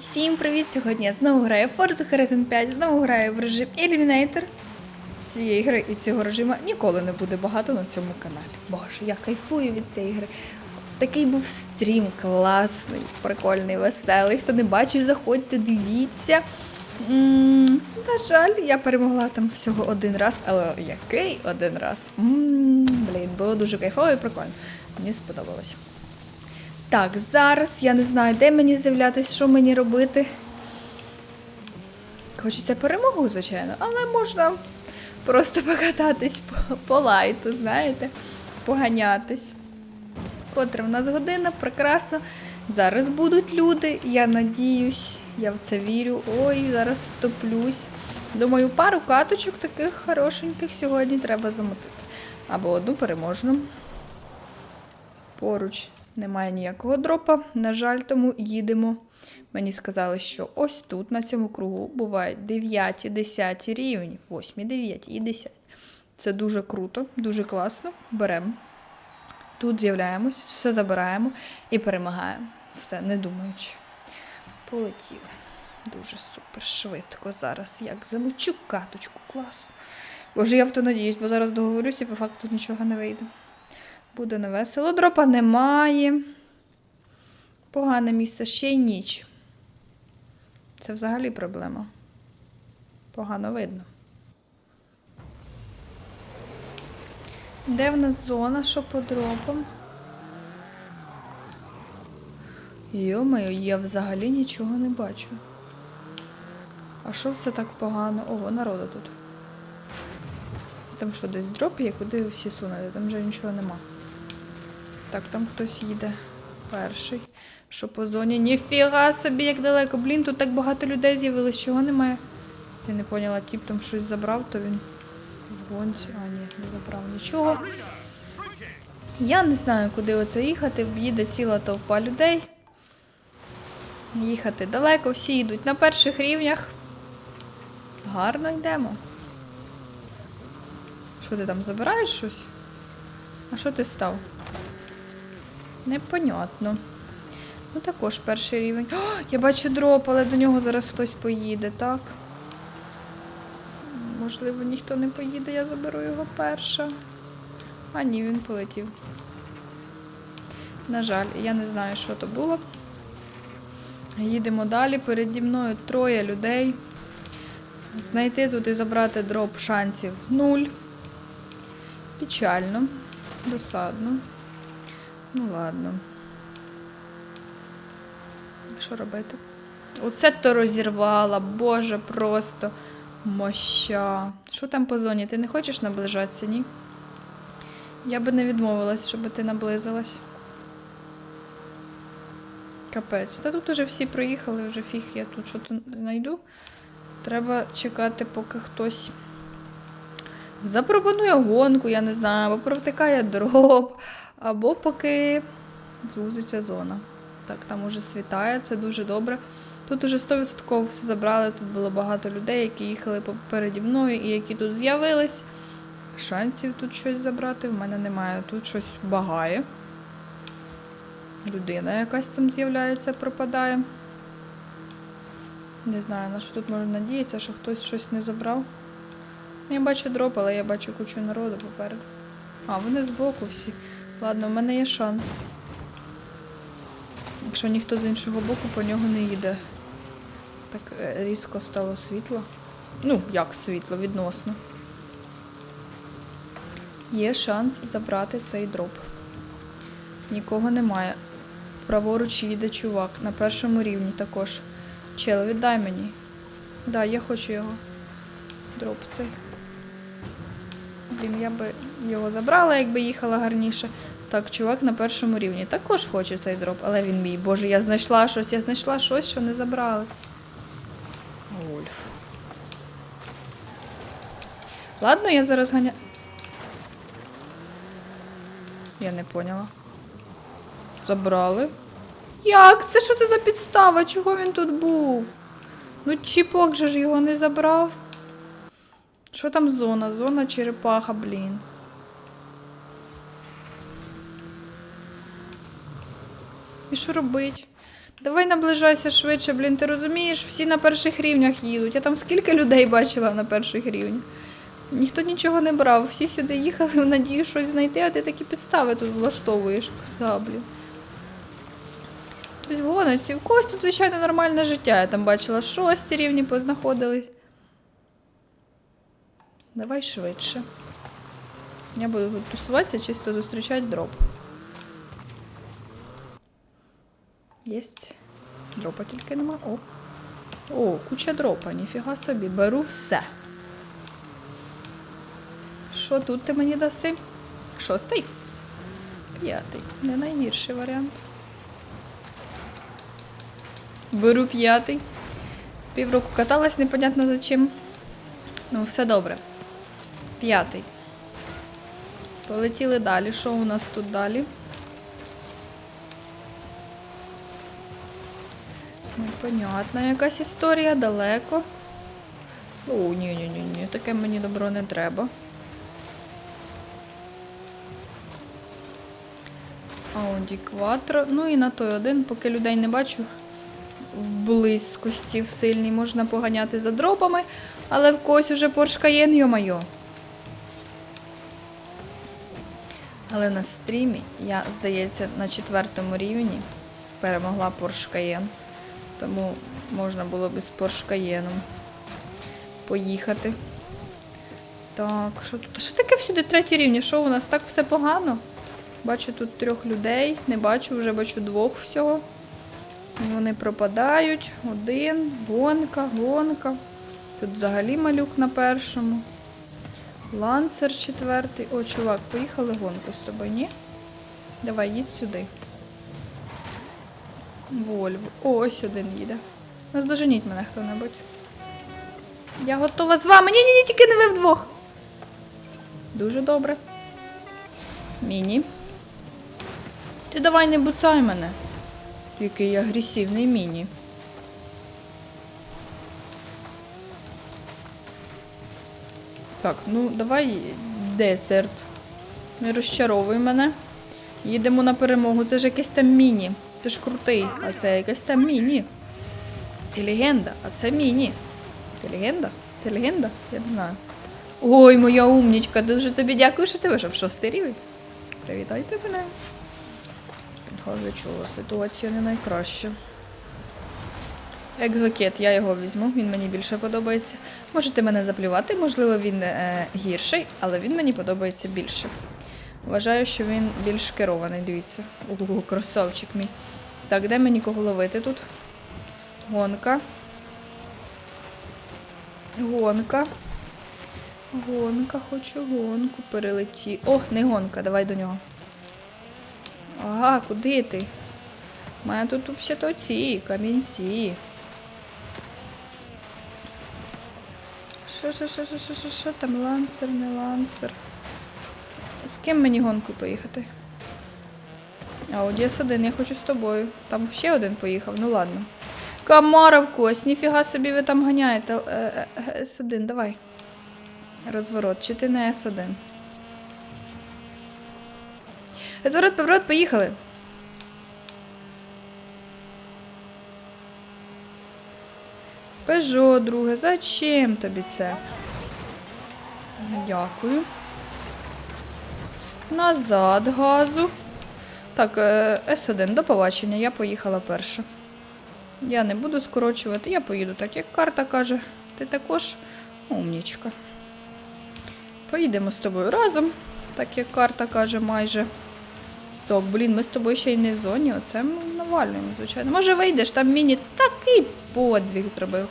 Всім привіт! Сьогодні я знову граю в Forza Horizon 5, знову граю в режим Eliminator. Цієї гри і цього режиму ніколи не буде багато на цьому каналі. Боже, я кайфую від цієї гри. Такий був стрім класний, прикольний, веселий. Хто не бачив, заходьте, дивіться. м на жаль, я перемогла там всього один раз, але який один раз? м блін, було дуже кайфово і прикольно. Мені сподобалось. Так, зараз я не знаю, де мені з'являтись, що мені робити. Хочеться перемогу, звичайно, але можна просто покататись по, по лайту, знаєте, поганятись. Котра в нас година, прекрасно. Зараз будуть люди, я надіюсь, я в це вірю. Ой, зараз втоплюсь. Думаю, пару каточок таких хорошеньких сьогодні треба замотити. Або одну переможну. Поруч немає ніякого дропа. На жаль, тому їдемо. Мені сказали, що ось тут, на цьому кругу, бувають 9, 10 рівні, 8, 9 і 10. Це дуже круто, дуже класно. Беремо. Тут з'являємось, все забираємо і перемагаємо. Все, не думаючи. Полетіли. Дуже супер швидко зараз. Як замочу каточку, класно. Боже, я в то надіюсь, бо зараз договорюся і по факту нічого не вийде. Буде невесело. Дропа немає. Погане місце, ще й ніч. Це взагалі проблема. Погано видно. Де в нас зона, що по дропам? Йо-моє, я взагалі нічого не бачу. А що все так погано? Ого, народу тут. Там що, десь дроп є, куди всі сунете? Там вже нічого нема. Так, там хтось їде перший. Що по зоні? Ніфіга собі, як далеко. Блін, тут так багато людей з'явилось, чого немає. Я не поняла, тіп там щось забрав, то він в гонці. А, ні, не забрав нічого. Я не знаю, куди оце їхати. Їде ціла товпа людей. Їхати далеко, всі йдуть на перших рівнях. Гарно йдемо. Що ти там забираєш щось? А що ти став? Непонятно. Ну також перший рівень. О, я бачу дроп, але до нього зараз хтось поїде, так? Можливо, ніхто не поїде, я заберу його перша. А ні, він полетів. На жаль, я не знаю, що то було. Їдемо далі. Переді мною троє людей. Знайти тут і забрати дроп шансів нуль. Печально, досадно. Ну ладно. Що робити? Оце то розірвала, боже, просто моща. Що там по зоні? Ти не хочеш наближатися, ні? Я би не відмовилась, щоб ти наблизилась. Капець. Та тут уже всі проїхали, вже фіг я тут щось знайду. Треба чекати, поки хтось запропонує гонку, я не знаю, або провтикає дроб, або поки звузиться зона. Так, там уже світає, це дуже добре. Тут уже 100% все забрали, тут було багато людей, які їхали попереді мною і які тут з'явились. Шансів тут щось забрати в мене немає. Тут щось багає. Людина якась там з'являється, пропадає. Не знаю, на що тут можна надіятися, що хтось щось не забрав. Я бачу дроп, але я бачу кучу народу попереду. А, вони збоку всі. Ладно, в мене є шанс. Якщо ніхто з іншого боку по нього не їде. Так е, різко стало світло. Ну, як світло, відносно. Є шанс забрати цей дроп. Нікого немає. Праворуч їде чувак. На першому рівні також. Чел, віддай мені. Да, я хочу його. Дроп цей. Блін, я би його забрала, якби їхала гарніше. Так, чувак на першому рівні. Також хоче цей дроп, але він мій. Боже, я знайшла щось, я знайшла щось, що не забрали. Вольф. Ладно, я зараз ганя. Я не поняла. Забрали. Як? Це що це за підстава? Чого він тут був? Ну, чіпок же ж його не забрав. Що там зона? Зона черепаха, блін. І що робить? Давай наближайся швидше, блін, ти розумієш, всі на перших рівнях їдуть. Я там скільки людей бачила на перших рівнях. Ніхто нічого не брав, всі сюди їхали в надію щось знайти, а ти такі підстави тут влаштовуєш, коса, блін. Хтось гониться, в когось тут, звичайно, нормальне життя. Я там бачила шості рівні познаходились. Давай швидше. Я буду тут тусуватися, чисто зустрічати дроп. Єсть. Дропа тільки нема. О. О, куча дропа, ніфіга собі. Беру все. Що тут ти мені даси? Шостий? П'ятий. Не найгірший варіант. Беру п'ятий. Півроку каталась, непонятно за чим. Ну, все добре. П'ятий. Полетіли далі. Що у нас тут далі? Непонятна якась історія далеко. О, ні-ні-ні, ні, таке мені добро не треба. Ауді Кватро. Ну і на той один, поки людей не бачу. В близькості в сильній можна поганяти за дропами, але в когось уже Cayenne, йо-майо. Але на стрімі я, здається, на четвертому рівні перемогла Porsche Cayenne. Тому можна було би з Cayenne поїхати. Так, що тут? Що таке всюди треті рівні? Що у нас так все погано? Бачу тут трьох людей. Не бачу, вже бачу двох всього. Вони пропадають. Один, гонка, гонка. Тут взагалі малюк на першому. Лансер четвертий. О, чувак, поїхали гонку з тобою, ні? Давай, їдь сюди. Вольво. Ось один їде. Наздоженіть мене хто-небудь. Я готова з вами. Ні, ні, ні, тільки не ви вдвох. Дуже добре. Міні. Ти давай не буцай мене. Який агресивний міні. Так, ну давай десерт. Не розчаровуй мене. Їдемо на перемогу. Це ж якийсь там міні. Ти ж крутий, а це якась там міні. Ти легенда, а це міні. Ти легенда? Це легенда? Я не знаю. Ой, моя умнічка, дуже тобі дякую, що ти вийшов шостий рівень. Привітайте мене. Підхоже, чула, ситуація не найкраща. Екзокет, я його візьму, він мені більше подобається. Можете мене заплювати, можливо, він е, гірший, але він мені подобається більше. Вважаю, що він більш керований, дивіться. Ого, красавчик мій. Так, де мені кого ловити тут? Гонка. Гонка. Гонка, хочу гонку перелеті. О, не гонка, давай до нього. Ага, куди ти? У мене тут взагалі ці камінці. Що, що, що, що, що, що, що там? Ланцер, не ланцер. З ким мені гонку поїхати? А, Одіс один, я хочу з тобою. Там ще один поїхав, ну ладно. Камара в кость, ніфіга собі ви там ганяєте. Е, е, С1, давай. Розворот, чи ти не С1? Розворот, поворот, поїхали. Пежо, друге, зачем тобі це? Дякую. Назад газу. Так, е, С1, до побачення, я поїхала перша. Я не буду скорочувати, я поїду так, як карта каже. Ти також умнічка. Поїдемо з тобою разом, так як карта каже майже. Так, блін, ми з тобою ще й не в зоні, оце ми навалюємо, звичайно. Може вийдеш, там міні такий подвиг зробив.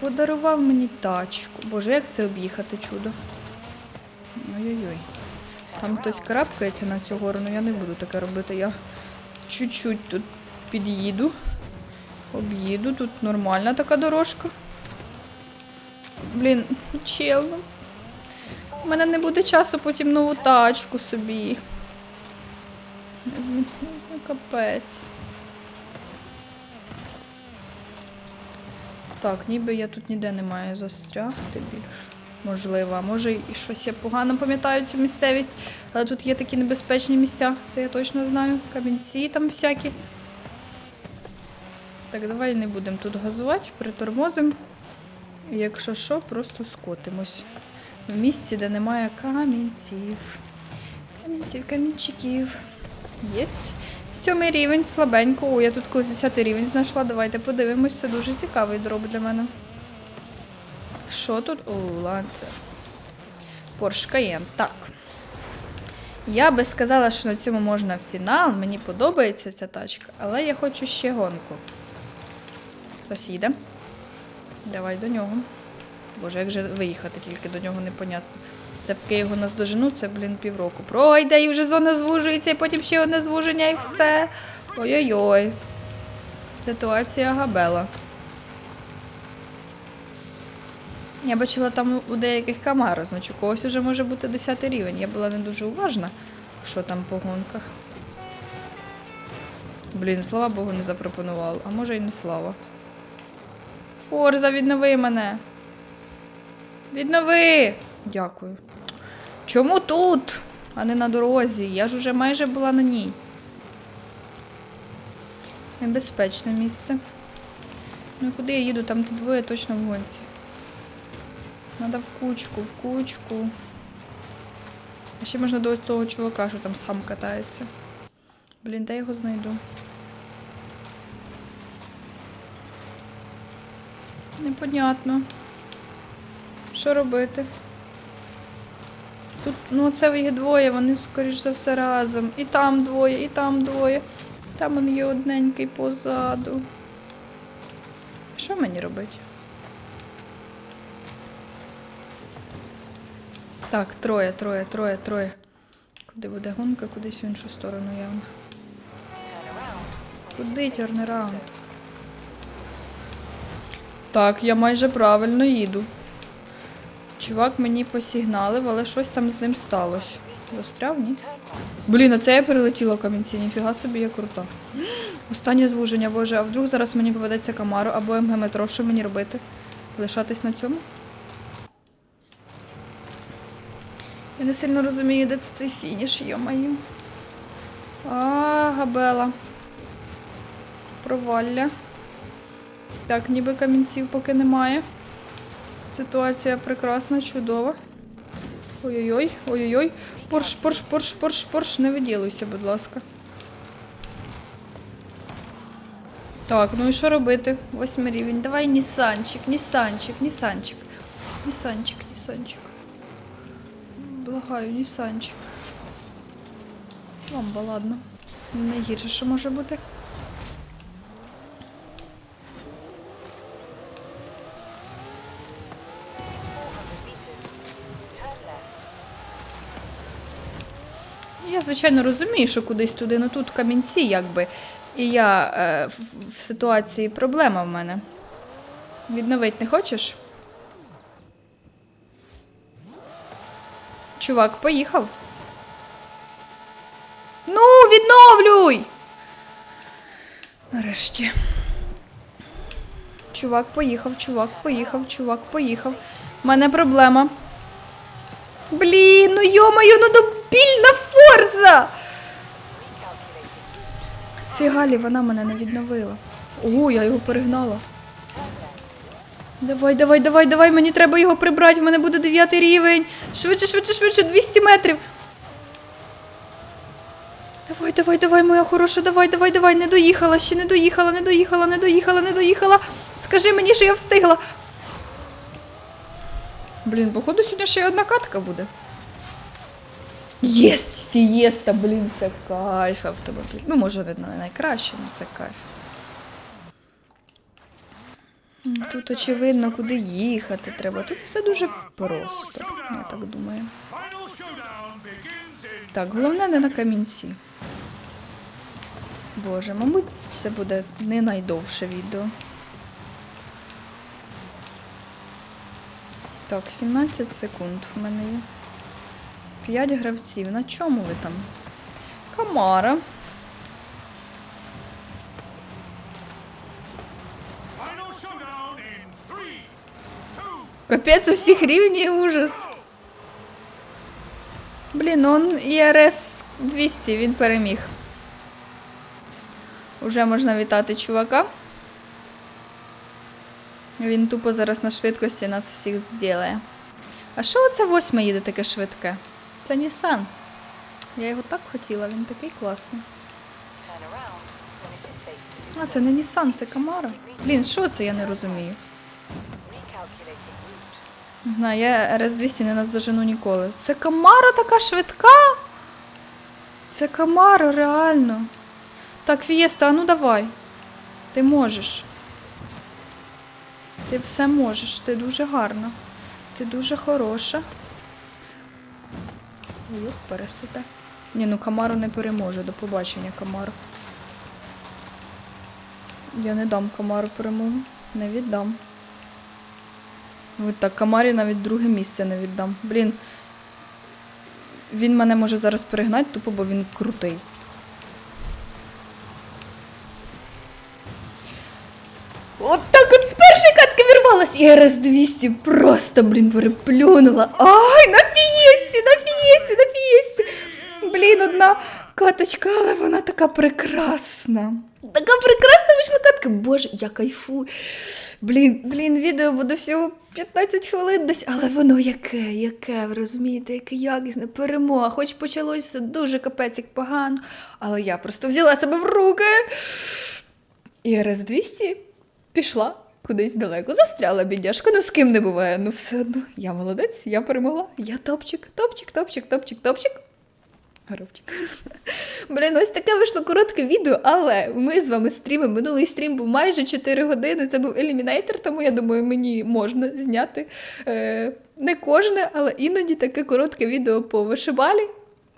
Подарував мені тачку. Боже, як це об'їхати чудо. Ой-ой-ой. Там хтось карабкається на цю гору, ну я не буду таке робити. Я чуть-чуть тут під'їду. Об'їду, тут нормальна така дорожка. Блін, чел, ну. У мене не буде часу потім нову тачку собі. Ну, Капець. Так, ніби я тут ніде не маю застрягти більше. Можливо, може і щось я погано пам'ятаю цю місцевість, але тут є такі небезпечні місця, це я точно знаю. Камінці там всякі. Так, давай не будемо тут газувати, притормозимо. Якщо що, просто скотимось. В місці, де немає камінців. Камінців, камінчиків. Єсть. Сьомий рівень, слабенько. О, я тут колись 10 рівень знайшла. Давайте подивимось. Це дуже цікавий дроб для мене. Що тут? О, ланце. Porsche Cayenne. Так. Я би сказала, що на цьому можна фінал. Мені подобається ця тачка, але я хочу ще гонку. Хтось їде. Давай до нього. Боже, як же виїхати тільки до нього непонятно. Це поки його наздожену, це, блін, півроку. Пройде, і вже зона звужується, і потім ще одне звуження, і все. Ой-ой-ой. Ситуація габела. Я бачила там у деяких камар, значить, у когось уже може бути 10 рівень. Я була не дуже уважна, що там по гонках. Блін, слава Богу, не запропонував. А може і не слава. Форза, віднови мене. Віднови! Дякую. Чому тут, а не на дорозі? Я ж уже майже була на ній. Небезпечне місце. Ну куди я їду? Там де двоє точно в гонці. Надо в кучку, в кучку. А ще можна до того чувака, що там сам катається. Блін, де я його знайду? Непонятно. Що робити? Тут, ну це їх двоє, вони, скоріш за все, разом. І там двоє, і там двоє. Там он є одненький позаду. Що мені робити? Так, троє, троє, троє, троє. Куди буде гонка, кудись в іншу сторону явно. Куди тернераунд? Так, я майже правильно їду. Чувак мені посігналив, але щось там з ним сталося. Застряв, ні? Блін, а це я перелетіла в камінці, ніфіга собі я крута. Останнє звуження, боже, а вдруг зараз мені попадеться Камаро або МГ метро, що мені робити? Лишатись на цьому? Я не сильно розумію, де це цей фініш, йо-маю. А, габела. Провалля. Так, ніби камінців поки немає. Ситуація прекрасна, чудова. Ой-ой-ой, ой-ой-ой. Порш, порш, порш, порш, порш, не виділуйся, будь ласка. Так, ну і що робити? Восьмий рівень. Давай Нісанчик, Нісанчик, Нісанчик. Нісанчик, Нісанчик. Благаю, Нісанчик. Ламба, ладно. Найгірше, що може бути. Я, звичайно, розумію, що кудись туди, ну тут камінці, якби. І я е, в, в ситуації проблема в мене. Відновити не хочеш? Чувак, поїхав. Ну, відновлюй! Нарешті. Чувак поїхав, чувак поїхав, чувак поїхав. У мене проблема. Блін, ну йомаю, ну добільна форза! Сфігалі, вона мене не відновила. О, я його перегнала. Давай, давай, давай, давай, мені треба його прибрати, в мене буде 9 рівень. Швидше, швидше, швидше, 200 метрів. Давай, давай, давай, моя хороша, давай, давай, давай, не доїхала, ще не доїхала, не доїхала, не доїхала, не доїхала. Скажи мені, що я встигла. Блін, походу сьогодні ще й одна катка буде. Єсть! Фієста, блін, це кайф автомобіль. Ну, може, не найкраще, але це кайф. М, Тут очевидно, куди їхати треба. Тут все дуже просто, я так думаю. Так, головне не на камінці. Боже, мабуть, це буде не найдовше відео. Так, 17 секунд в мене є. 5 гравців. На чому ви там? Камара. Капець у всіх рівні ужас. Блін, он ІРС 200, він переміг. Уже можна вітати чувака. Він тупо зараз на швидкості нас всіх зділає. А що оце восьме їде таке швидке? Це Нісан. Я його так хотіла, він такий класний. А, це не Нісан, це Камара. Блін, що це я не розумію. Не я РС-200 не наздожену ніколи. Це Камара така швидка? Це Камара, реально. Так, Фієста, а ну давай. Ти можеш. Ти все можеш, ти дуже гарна. Ти дуже хороша. Ой, пересите. Ні, ну Камару не переможе. До побачення, Камару. Я не дам Камару перемогу. Не віддам. Ось так, Камарі навіть друге місце не віддам. Блін. Він мене може зараз перегнати, тупо, бо він крутий. От так от з першої катки вірвалась і РС-200 просто, блін, переплюнула. Ай, на фієсті, на фієсті, на фієсті. Блін, одна каточка, але вона така прекрасна. Така прекрасна вийшла катка. Боже, я кайфую. Блін, блін, відео буде всього 15 хвилин десь, але воно яке, яке, ви розумієте, яке якісне перемога. Хоч почалося дуже капець як погано, але я просто взяла себе в руки. І раз 200 пішла кудись далеко. Застряла бідняшка, ну з ким не буває. Ну все одно. Я молодець, я перемогла. Я топчик, топчик, топчик, топчик, топчик. Горобчик. Блін, ось таке вийшло коротке відео, але ми з вами стрімимо. Минулий стрім був майже 4 години. Це був елімінейтор, тому я думаю, мені можна зняти е, не кожне, але іноді таке коротке відео по вишибалі.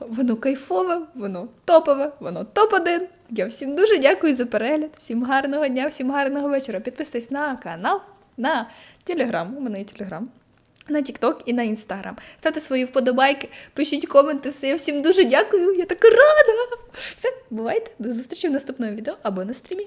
Воно кайфове, воно топове, воно топ-1. Я всім дуже дякую за перегляд. Всім гарного дня, всім гарного вечора. Підписуйтесь на канал, на телеграм. У мене є телеграм. На TikTok і на Instagram. Ставте свої вподобайки, пишіть коменти, все. Я всім дуже дякую. Я така рада. Все, бувайте. До зустрічі в наступному відео або на стрімі.